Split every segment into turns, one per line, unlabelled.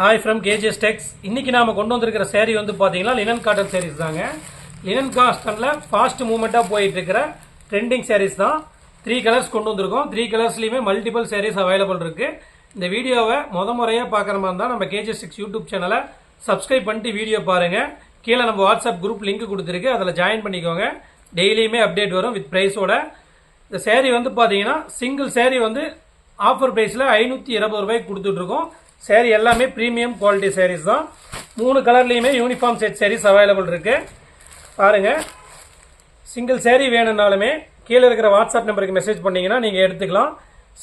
Hi from KGs டெக்ஸ் இன்றைக்கி நாம் கொண்டு வந்திருக்கிற சேரீ வந்து பார்த்தீங்கன்னா லினன் காட்டன் சேரீஸ் தாங்க. லினன் காஸ்டனில் ஃபாஸ்ட் மூவ்மெண்ட்டாக போயிட்டு இருக்கிற ட்ரெண்டிங் சேரீஸ் தான். த்ரீ கலர்ஸ் கொண்டு வந்திருக்கோம். த்ரீ கலர்ஸ்லையுமே மல்டிபிள் சேரீஸ் அவைலபிள் இருக்குது இந்த வீடியோவை முத முறையாக பார்க்குற மாதிரி தான் நம்ம கேஜிஎஸ் டெக்ஸ் யூடியூப் சேனலை சப்ஸ்கிரைப் பண்ணிட்டு வீடியோ பாருங்கள் கீழே நம்ம வாட்ஸ்அப் குரூப் லிங்க் கொடுத்துருக்கு. அதில் ஜாயின் பண்ணிக்கோங்க. டெய்லியுமே அப்டேட் வரும் வித் ப்ரைஸோட இந்த சேரீ வந்து பார்த்தீங்கன்னா சிங்கிள் சேரீ வந்து ஆஃபர் ப்ரைஸில் ஐநூற்றி இருபது ரூபாய்க்கு கொடுத்துட்ருக்கோம் சேரீ எல்லாமே ப்ரீமியம் குவாலிட்டி சேரீஸ் தான். மூணு கலர்லேயுமே யூனிஃபார்ம் செட் சேரீஸ் அவைலபிள் இருக்குது பாருங்கள் சிங்கிள் சேரீ வேணும்னாலுமே கீழே இருக்கிற வாட்ஸ்அப் நம்பருக்கு மெசேஜ் பண்ணிங்கன்னா நீங்கள் எடுத்துக்கலாம்.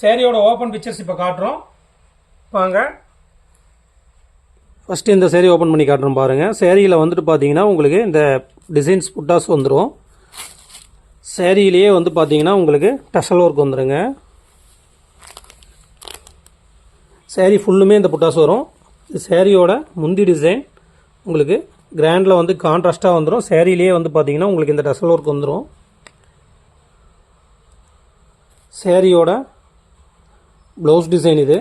சேரீயோட ஓப்பன் பிக்சர்ஸ் இப்போ காட்டுறோம். வாங்க. ஃபஸ்ட்டு இந்த சேரீ ஓப்பன் பண்ணி காட்டுறோம் பாருங்கள் சேரீயில் வந்துட்டு பார்த்தீங்கன்னா உங்களுக்கு இந்த டிசைன்ஸ் புட்டாஸ் வந்துடும் சேரீலேயே வந்து பார்த்தீங்கன்னா உங்களுக்கு டசல் ஒர்க் வந்துடுங்க சேரீ ஃபுல்லுமே இந்த புட்டாஸ் வரும். சேரீயோட முந்தி டிசைன் உங்களுக்கு கிராண்டில் வந்து கான்ட்ராஸ்ட்டாக வந்துடும் சேரீலேயே வந்து பார்த்தீங்கன்னா உங்களுக்கு இந்த டசல் ஒர்க் வந்துடும் சேரீயோட ப்ளவுஸ் டிசைன் இது.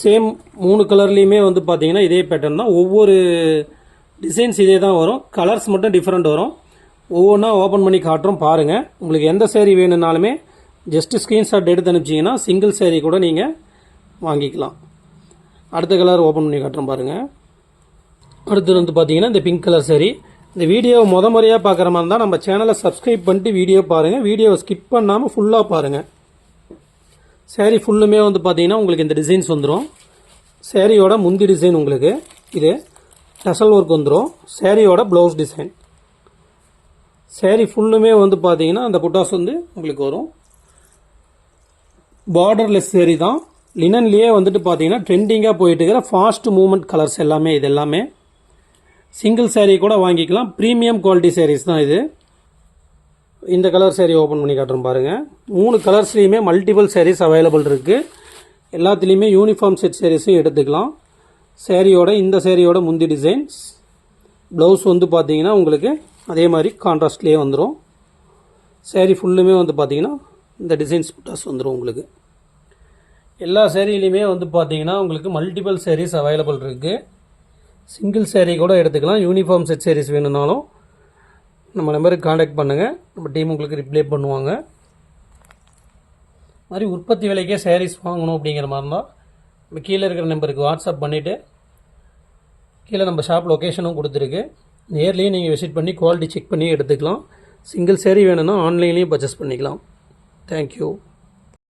சேம் மூணு கலர்லேயுமே வந்து பார்த்தீங்கன்னா இதே பேட்டர்ன் தான். ஒவ்வொரு டிசைன்ஸ் இதே தான் வரும். கலர்ஸ் மட்டும் டிஃப்ரெண்ட் வரும். ஒவ்வொன்றா ஓப்பன் பண்ணி காட்டுறோம் பாருங்கள் உங்களுக்கு எந்த சேரீ வேணும்னாலுமே ஜஸ்ட் ஸ்க்ரீன்ஷாட் எடுத்து அனுப்பிச்சிங்கன்னா சிங்கிள் சேரீ கூட நீங்கள் வாங்கிக்கலாம். அடுத்த கலர் ஓப்பன் பண்ணி காட்டுறோம் பாருங்கள் அடுத்து வந்து பார்த்தீங்கன்னா இந்த பிங்க் கலர் சரி இந்த வீடியோவை முத முறையாக பார்க்குற மாதிரி இருந்தால் நம்ம சேனலை சப்ஸ்கிரைப் பண்ணிட்டு வீடியோ பாருங்கள் வீடியோவை ஸ்கிப் பண்ணாமல் ஃபுல்லாக பாருங்கள் சேரீ ஃபுல்லுமே வந்து பார்த்தீங்கன்னா உங்களுக்கு இந்த டிசைன்ஸ் வந்துடும் சேரீயோட முந்தி டிசைன் உங்களுக்கு. இது டசல் ஒர்க் வந்துடும் சேரீயோட ப்ளவுஸ் டிசைன் சேரீ ஃபுல்லுமே வந்து பார்த்தீங்கன்னா அந்த புட்டாஸ் வந்து உங்களுக்கு வரும். பார்டர்லெஸ் சேரீ தான். லினன்லேயே வந்துட்டு பார்த்தீங்கன்னா ட்ரெண்டிங்காக போயிட்டு இருக்கிற ஃபாஸ்ட் மூமெண்ட் கலர்ஸ் எல்லாமே இது எல்லாமே. சிங்கிள் சேரீ கூட வாங்கிக்கலாம். ப்ரீமியம் குவாலிட்டி சேரீஸ் தான் இது. இந்த கலர் சேரீ ஓப்பன் பண்ணி காட்டுறோம் பாருங்கள் மூணு கலர்ஸ்லேயுமே மல்டிபிள் சேரீஸ் அவைலபிள் இருக்குது எல்லாத்துலேயுமே யூனிஃபார்ம் செட் சேரீஸும் எடுத்துக்கலாம். சேரீயோட இந்த சேரீயோட முந்தி டிசைன்ஸ் ப்ளவுஸ் வந்து பார்த்தீங்கன்னா உங்களுக்கு அதே மாதிரி கான்ட்ராஸ்ட்லேயே வந்துடும் சேரீ ஃபுல்லுமே வந்து பார்த்தீங்கன்னா இந்த டிசைன்ஸ் புட்டாஸ் வந்துடும் உங்களுக்கு. எல்லா சேரீலையுமே வந்து பார்த்தீங்கன்னா உங்களுக்கு மல்டிபிள் சேரீஸ் அவைலபிள் இருக்குது சிங்கிள் சேரீ கூட எடுத்துக்கலாம். யூனிஃபார்ம் செட் சேரீஸ் வேணும்னாலும் நம்ம நம்பருக்கு காண்டாக்ட் பண்ணுங்கள் நம்ம டீம் உங்களுக்கு ரிப்ளை பண்ணுவாங்க. மாதிரி உற்பத்தி விலைக்கே சேரீஸ் வாங்கணும் அப்படிங்கிற மாதிரி இருந்தால் நம்ம கீழே இருக்கிற நம்பருக்கு வாட்ஸ்அப் பண்ணிவிட்டு கீழே நம்ம ஷாப் லொக்கேஷனும் கொடுத்துருக்கு. நேர்லேயும் நீங்கள் விசிட் பண்ணி குவாலிட்டி செக் பண்ணி எடுத்துக்கலாம். சிங்கிள் சேரீ வேணும்னா ஆன்லைன்லேயும் பர்ச்சேஸ் பண்ணிக்கலாம். தேங்க்யூ